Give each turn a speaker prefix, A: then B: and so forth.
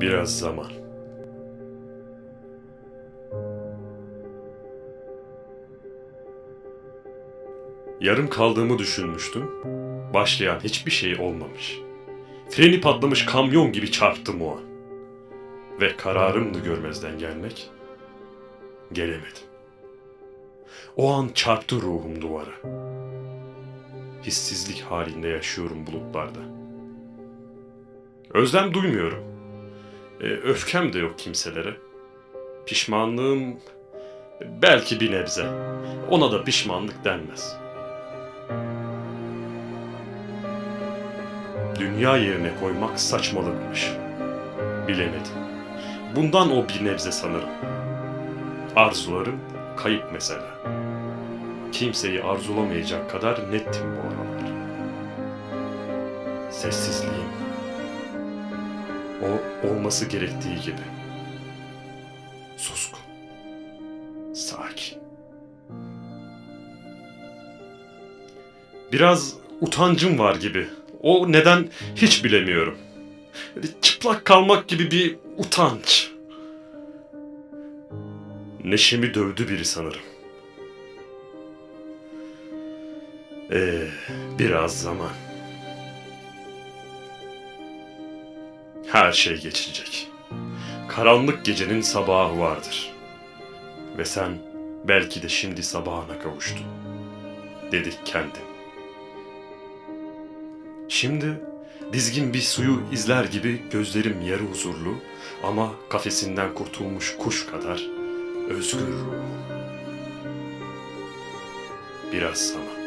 A: Biraz zaman. Yarım kaldığımı düşünmüştüm. Başlayan hiçbir şey olmamış. Freni patlamış kamyon gibi çarptım o an. Ve kararımdı görmezden gelmek. Gelemedim. O an çarptı ruhum duvara. Hissizlik halinde yaşıyorum bulutlarda. Özlem duymuyorum. E, öfkem de yok kimselere. Pişmanlığım belki bir nebze. Ona da pişmanlık denmez. Dünya yerine koymak saçmalıkmış. Bilemedim. Bundan o bir nebze sanırım. Arzularım kayıp mesela. Kimseyi arzulamayacak kadar nettim bu aralar. Sessizliğim. O olması gerektiği gibi. Suskun. Sakin. Biraz utancım var gibi. O neden hiç bilemiyorum. Çıplak kalmak gibi bir utanç. Neşemi dövdü biri sanırım. Ee, biraz zaman. Her şey geçecek. Karanlık gecenin sabahı vardır. Ve sen belki de şimdi sabahına kavuştun. Dedik kendim. Şimdi dizgin bir suyu izler gibi gözlerim yarı huzurlu ama kafesinden kurtulmuş kuş kadar özgür ruhum. Biraz zaman.